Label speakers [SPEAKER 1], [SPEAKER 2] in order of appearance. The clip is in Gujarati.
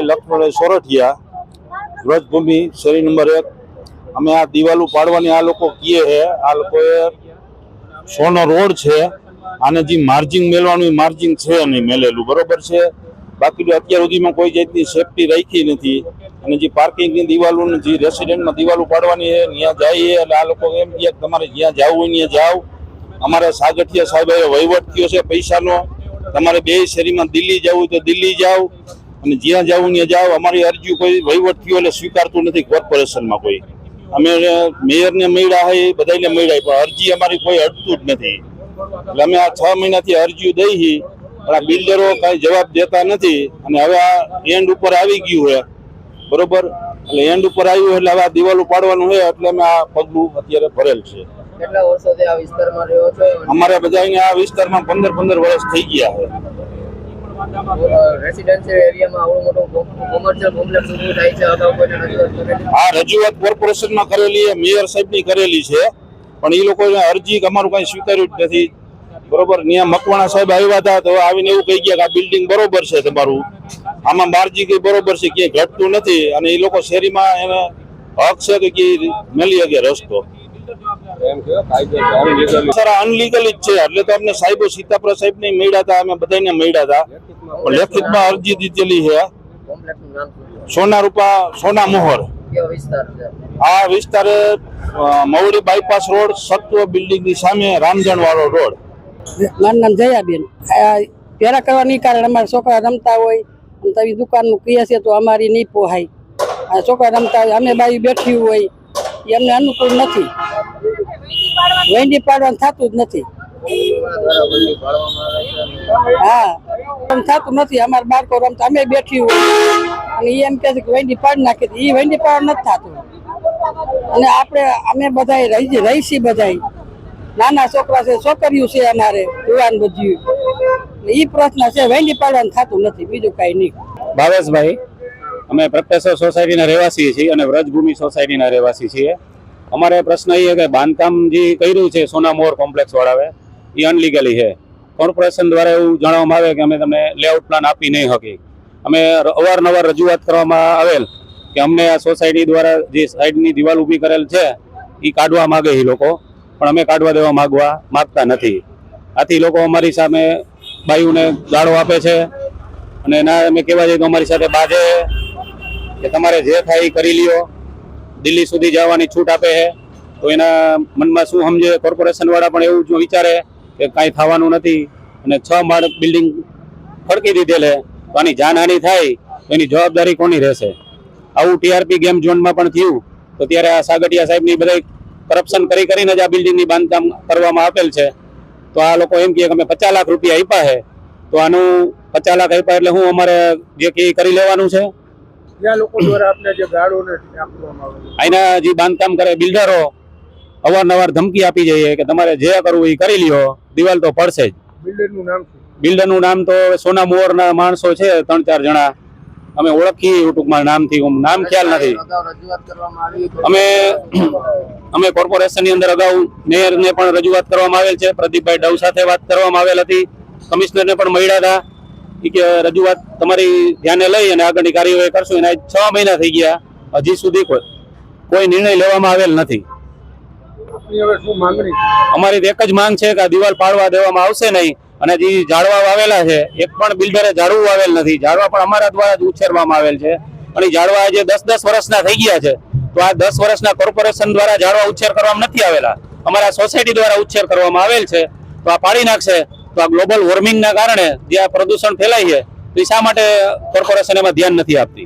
[SPEAKER 1] લક્ષ્મણ સોરઠિયા, વ્રજભૂમિ, શેરી નંબર એક. અમે આ દિવાલો પાડવાની આ લોકો કીએ છે, આ લોકોએ સોનો રોડ છે, આને જે માર્જિંગ મેળવાનું, એ માર્જિંગ છે નહીં મેલેલું, બરોબર છે? બાકી અત્યાર સુધીમાં કોઈ જાતની સેફટી રાખી નથી. અને જે પાર્કિંગની દિવાલો જે રેસિડેન્ટમાં દિવાલો પાડવાની છે ત્યાં જઈએ એટલે આ લોકો એમ કહે તમારે જ્યાં જવું હોય ત્યાં જાઓ. અમારે સાગઠિયા સાહેબ વહીવટ થયો છે પૈસાનો. તમારે બે શેરીમાં દિલ્હી જવું તો દિલ્હી જાઓ. અને જ્યાં જવું ત્યાં જાઓ અમારી અરજી કોઈ વહીવટ થયો એટલે સ્વીકારતું નથી કોર્પોરેશનમાં કોઈ. અમે મેયરને મળ્યા હોય બધાને મળ્યા પણ અરજી અમારી કોઈ અડતું જ નથી. એટલે અમે આ છ મહિનાથી અરજીઓ દઈ પણ આ બિલ્ડરો કાંઈ જવાબ દેતા નથી. અને હવે આ એન્ડ ઉપર આવી ગયું છે બરોબર? એટલે એન્ડ ઉપર આવ્યું એટલે હવે આ દિવાલો પાડવાનું હોય એટલે અમે આ પગલું અત્યારે ભરેલ છે. અમારે બધાને આ વિસ્તારમાં પંદર પંદર વર્ષ થઈ ગયા છે આ રજૂઆત કોર્પોરેશનમાં કરેલી છે મેયર સાહેબની કરેલી છે. પણ એ લોકોએ અરજી અમારું કઈ સ્વીકાર્યું જ નથી. બરોબર? ત્યાં મકવાણા સાહેબ આવ્યા હતા, તો આવીને એવું કહી ગયા કે આ બિલ્ડિંગ બરોબર છે તમારું. આમાં માર્જી કઈ બરોબર છે, ક્યાંય ઘટતું નથી. અને એ લોકો શેરીમાં એને હક છે કે મેલી શકે રસ્તો. સર અનલીગલ જ છે. એટલે તો અમને સાહેબો સીતાપુરા સાહેબ ને મળ્યા હતા અમે બધાને મળ્યા હતા. લેખિતમાં અરજી દીધેલી છે. સોના રૂપા સોના મોહર. આ વિસ્તારે મવડી બાયપાસ રોડ સત્વ બિલ્ડિંગની સામે રામજણ વાળો રોડ.
[SPEAKER 2] મારું નામ જયાબેન. આ પેરા કરવાની કારણે અમારા છોકરા રમતા હોય અને દુકાનનું કહીએ છે તો અમારી નહીં પોહાય. આ છોકરા રમતા હોય અમે બાઈ બેઠી હોય એ અમને અનુકૂળ નથી. વેંડી પાડવાનું થતું જ નથી. હા થતું નથી. અમારા બાળકો રમતા, અમે બેઠી હોય. અને એ એમ કહે છે કે વેંડી પાડી નાખી એ વેંડી પાડવા નથી થતું. અને આપણે, અમે બધાય રહી રહીશી બધાય. નાના છોકરા છે, છોકરીઓ છે અમારે, યુવાન બધી. એ પ્રશ્ન છે, વેંડી પાડવાનું થતું નથી. બીજું કાંઈ નહીં.
[SPEAKER 3] ભાવેશભાઈ અમે પ્રત્યેશ્વર સોસાયટીના રહેવાસી છીએ અને વ્રજભૂમિ સોસાયટીના રહેવાસી છીએ. અમારે પ્રશ્ન એ કે બાંધકામ જે કર્યું છે સોના મોર કોમ્પ્લેક્સ વાળાવે એ અનલીગલી છે. કોર્પોરેશન દ્વારા એવું જણાવવામાં આવે કે અમે તમને લેઆઉટ પ્લાન આપી નહીં શકી અમે અવારનવાર રજૂઆત કરવામાં આવેલ કે અમને આ સોસાયટી દ્વારા જે સાઈડની દિવાલ ઊભી કરેલ છે એ કાઢવા માગે એ લોકો. પણ અમે કાઢવા દેવા માગવા, માગતા નથી. આથી લોકો અમારી સામે બાયુને ગાળો આપે છે. અને એના અમે કહેવા જઈએ તો અમારી સાથે બાજે કે તમારે જે થાય એ કરી લ્યો. દિલ્હી સુધી જવાની છૂટ આપે છે. તો એના મનમાં શું સમજે? કોર્પોરેશનવાળા પણ એવું જ વિચારે કે કાંઈ થવાનું નથી. અને છ માળ બિલ્ડિંગ ફડકી દીધેલે. તો આની જાનહાનિ થાય, તો એની જવાબદારી કોની રહેશે? આવું ટીઆરપી ગેમ ઝોનમાં પણ થયું. તો ત્યારે આ સાગટિયા સાહેબની બધા કરપ્શન કરી કરીને જ આ બિલ્ડિંગની બાંધકામ કરવામાં આપેલ છે. તો આ લોકો એમ કહે કે અમે પચાસ લાખ રૂપિયા આપ્યા છે. તો આનું પચાસ લાખ આપ્યા એટલે હું અમારે જે કે કરી લેવાનું છે
[SPEAKER 4] ત્યાં લોકો દ્વારા આપણે જે ગાળોને આપવામાં આવે
[SPEAKER 3] અહીંના જે બાંધકામ કરે બિલ્ડરો અવારનવાર ધમકી આપી જઈએ કે તમારે જે કરવું એ કરી લ્યો દિવાલ તો પડશે જ.
[SPEAKER 4] બિલ્ડરનું નામ
[SPEAKER 3] બિલ્ડરનું નામ તો સોના મોરના માણસો છે ત્રણ ચાર જણા. અમે ઓળખીએ ટૂંકમાં નામથી થી નામ ખ્યાલ નથી. અમે અમે કોર્પોરેશનની અંદર અગાઉ મેયરને પણ રજૂઆત કરવામાં આવેલ છે પ્રદીપભાઈ ડવ સાથે વાત કરવામાં આવેલ હતી. કમિશનરને પણ મળ્યા હતા. કે રજૂઆત તમારી ધ્યાને લઈ અને આગળની કાર્યવાહી કરશું. એના છ મહિના થઈ ગયા. હજી સુધી કોઈ નિર્ણય લેવામાં આવેલ નથી? અમારી એક જ માંગ છે કે આ દિવાલ પાડવા દેવામાં આવશે નહીં. અને જે ઝાડવા વાવેલા છે એક પણ બિલ્ડરે ઝાડવું વાવેલ નથી. ઝાડવા પણ અમારા દ્વારા જ ઉછેરવામાં આવેલ છે. અને ઝાડવા આજે દસ દસ વર્ષના થઈ ગયા છે. તો આ દસ વર્ષના કોર્પોરેશન દ્વારા ઝાડવા ઉછેર કરવામાં નથી આવેલા. અમારા સોસાયટી દ્વારા ઉછેર કરવામાં આવેલ છે. તો આ પાડી નાખશે. તો આ ગ્લોબલ વોર્મિંગના કારણે જે આ પ્રદૂષણ ફેલાય છે, તો એ શા માટે કોર્પોરેશન એમાં ધ્યાન નથી આપતી?